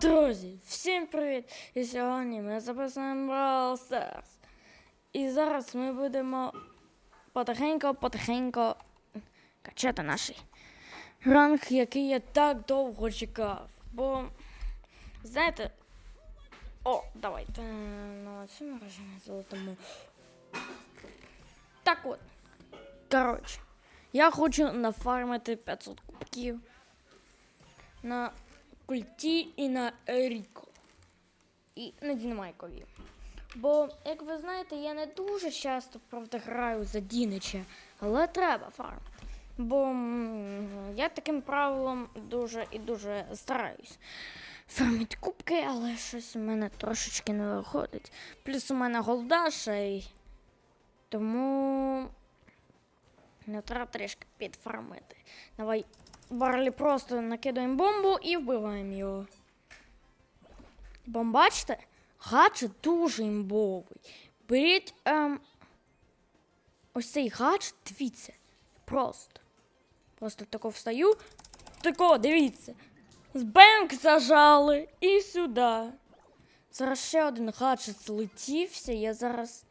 Друзі, всім привіт! І сьогодні ми записуємо Brawl Stars. І зараз ми будемо потихеньку-потихеньку качати наш ранг, який я так довго чекав. Бо, знаєте, о, давайте на цьому режимі золотому. Так от. Коротше, я хочу нафармити 500 кубків на культі і на Ріко. І на Дінамайкові. Бо, як ви знаєте, я не дуже часто правда граю за Дінича, але треба фарм. Бо я таким правилом дуже і дуже стараюсь. Фармити кубки, але щось у мене трошечки не виходить. Плюс у мене голда. Тому не треба трішки підфармити. Давай Барлі просто накидаємо бомбу і вбиваємо його. Бомбачите? Гаджет дуже імбовий. Беріть ем, ось цей гаджет, дивіться. Просто. Просто тако встаю. Тако, дивіться. З бенк зажали і сюди. Зараз ще один гаджет злетівся, я зараз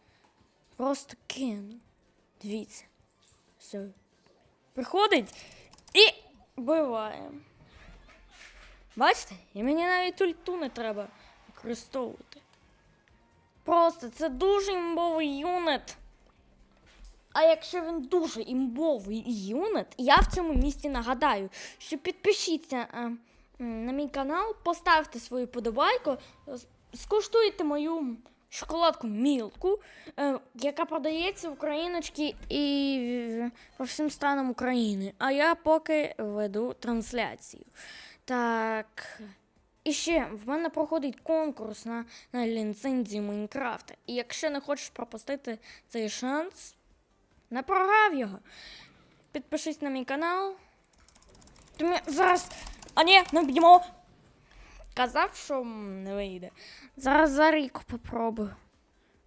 просто кину. Дивіться. Все. Приходить і вбиває. Бачите? І мені навіть ульту не треба використовувати. Просто це дуже імбовий юнит. А якщо він дуже імбовий юнит, я в цьому місці нагадаю, що підпишіться е, на мій канал, поставте свою подобайку, скуштуйте мою шоколадку Мілку, е, яка продається в Україночки і по всім странам України. А я поки веду трансляцію. Так. І ще в мене проходить конкурс на, на ліцензію Майнкрафта. І якщо не хочеш пропустити цей шанс, не програв його. Підпишись на мій канал. Ти мені зараз. А ні, не б'ємо. Казав, що не вийде. Зараз за рік попробую.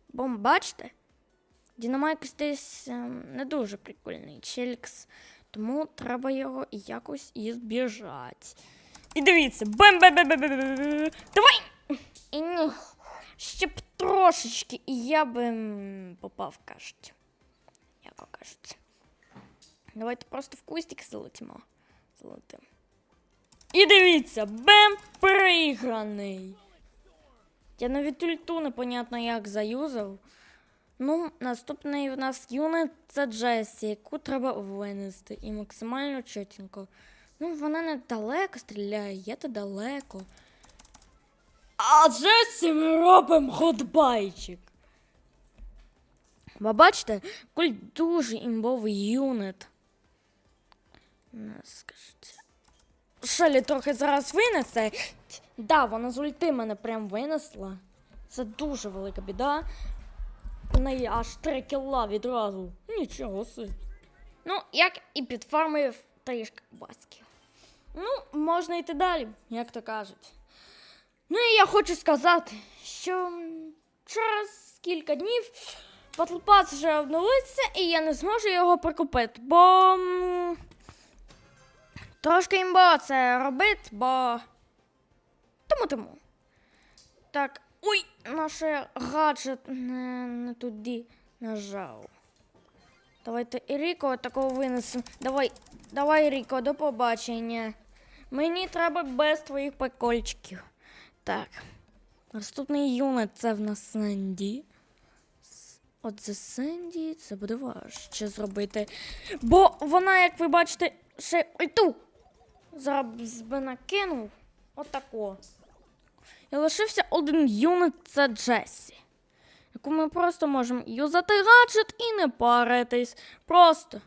Бо бачите? Дінамайк десь ем, не дуже прикольний челікс, тому треба його якось і збіжати. І дивіться, бем бем бем бем Давай! І ні, ще б трошечки, і я би попав, кажуть. Як кажуть. Давайте просто в кустик залетимо. Залетим. І дивіться, бем переіграний. Я навіть ульту непонятно як заюзав. Ну, наступний в нас юнит це Джесі, яку треба винести. І максимально чотенько. Ну, вона недалеко стріляє, я то далеко. А Джесі ми робимо ходбайчик. Ви бачите, Коль дуже імбовий юнит. Не скажіться. Шелі трохи зараз винесе. Да, вона з ульти мене прям винесла. Це дуже велика біда. В неї аж три кіла відразу. Нічого собі. Ну, як і підфармив трішки басків. Ну, можна йти далі, як то кажуть. Ну і я хочу сказати, що через кілька днів Pass вже обновиться, і я не зможу його прикупити, бо трошки імбо це робити, бо тому тому. Так, ой, наш гаджет не, не туди нажав. Давайте Ріко такого винесемо. Давай, давай, Ріко, до побачення. Мені треба без твоїх прикольчиків. Так. Наступний юнит це в нас Сенді. За Сенді це буде важче зробити. Бо вона, як ви бачите, ще ульту. Зараз би накинув. Отако. І лишився один юнит це Джесі. Яку ми просто можемо юзати гаджет і не паритись. Просто.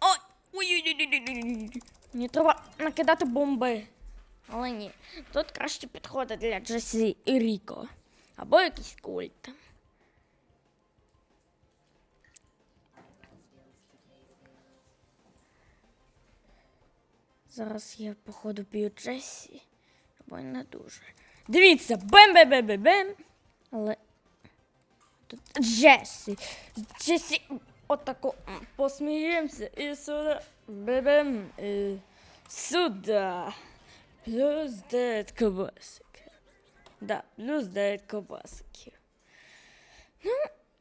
Ой! Ой-ой-ой-ой-ой-ой. Мені треба накидати бомби. Але ні. Тут краще підходить для Джесі і Ріко. Або якийсь культ. Зараз я, походу, б'ю Джесі. Або й не дуже. Дивіться, бем-бем-бем-бем. Але. Тут Джесі. Джесі. Отако посміємося і сюди. Бем-бем. І сюди. Плюс 9 кобасиків. Да, плюс 9 кобасиків. Ну,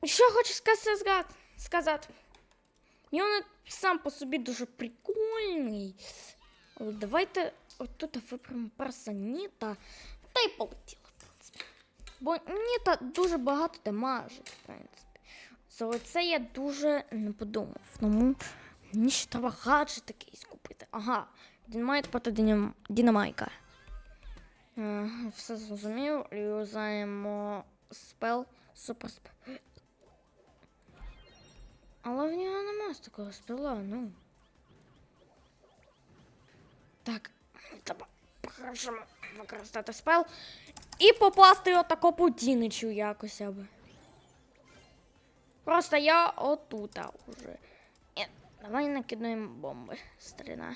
що хочу сказати? сказати. Юнит сам по собі дуже прикольний. Давайте отут виберемо персоніта та й полетіли, в принципі. Бо Ніта дуже багато дамажить, в принципі. За це я дуже не подумав. Тому мені ще треба гаджет якийсь купити. Ага, Дінамайт проти Дінам... Дінамайка. Е, все зрозумів. Юзаємо спел, суперспел. Але в нього нема з такого спела, ну. Так, треба використати спел і попасти отако по Діничу якось аби. Просто я отута уже. Ні, давай накидаємо бомби, старина.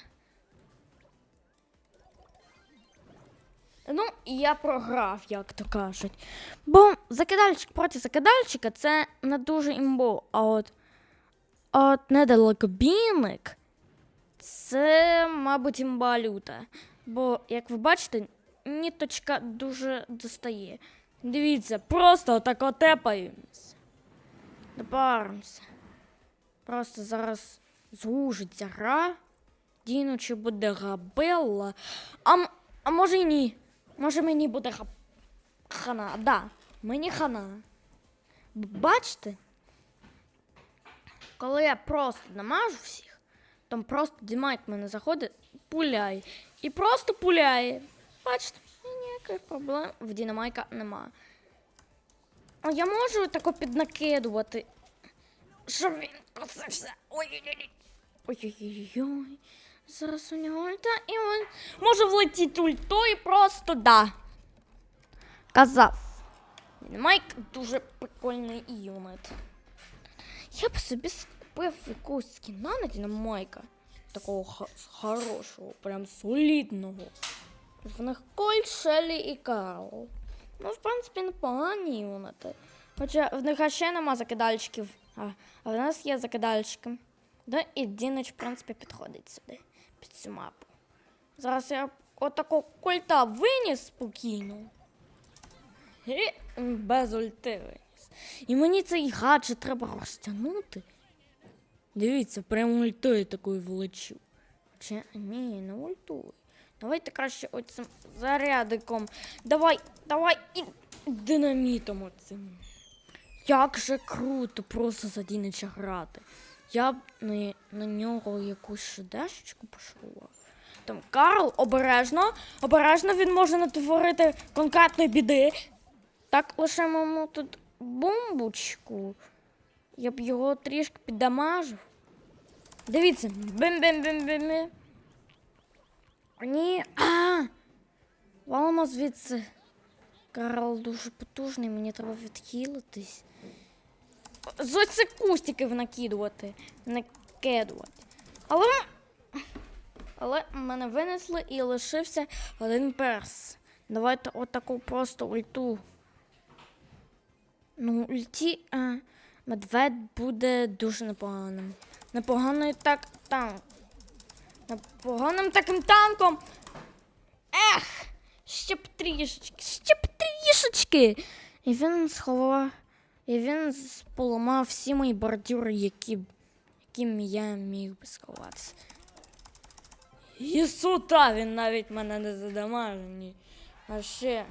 Ну, і я програв, як то кажуть. Бо закидальщик проти закидальщика це не дуже імбо, а от, от недалекобійник це, мабуть, імба люта. Бо, як ви бачите, ніточка дуже достає. Дивіться, просто отако тепаємося. Допаримося. Просто зараз звужиться гра. Діночі буде габелла. А, а може і ні. Може мені буде ха... хана. Да, мені хана. Бачите? Коли я просто намажу всіх, там просто Дімайк мене заходить, пуляє. І просто пуляє. Бачите, ніяких проблем в Дінамайка нема. А я можу тако піднакидувати, щоб він оце все. Ой-ой-ой. Ой-ой-ой. Зараз у нього ульта, і він може влетіти ультою просто да. Казав. Майк дуже прикольний юнит. Я б собі купив якогось скіна на Дінамайка. Такого хорошого, прям солідного. В них Коль, Шелі і Карл. Ну, в принципі, непогані юнити. Хоча в них ще нема закидальщиків, а, а в нас є закидальщики. Да, і Дінич, в принципі, підходить сюди, під цю мапу. Зараз я отако кольта виніс спокійно. І без ульти виніс. І мені цей гаджет треба розтягнути. Дивіться, прямо ультою такою влечу. Чи ні, не ультуй. Давайте краще оцим зарядиком. Давай, давай і динамітом оцим. Як же круто просто за Дінича грати. Я б на, на нього якусь шедешечку пошла. Там Карл обережно, обережно він може натворити конкретної біди. Так лишимо тут бомбочку. Я б його трішки піддамажив. Дивіться, бим-бим-бим-бим. Ні. А! Валимо звідси. Карл дуже потужний, мені треба відхилитись. З оці кустиків накидувати. Накидувати. Але. Але мене винесли і лишився один перс. Давайте отаку просто ульту. Ну, ульті а, медведь буде дуже непоганим. Непоганий так танк. Непоганим таким танком. Ех! Ще б трішечки, ще б трішечки. І він сховав. І він поламав всі мої бордюри, які, яким я міг би сховатися. І сута він навіть мене не задамажив. А ще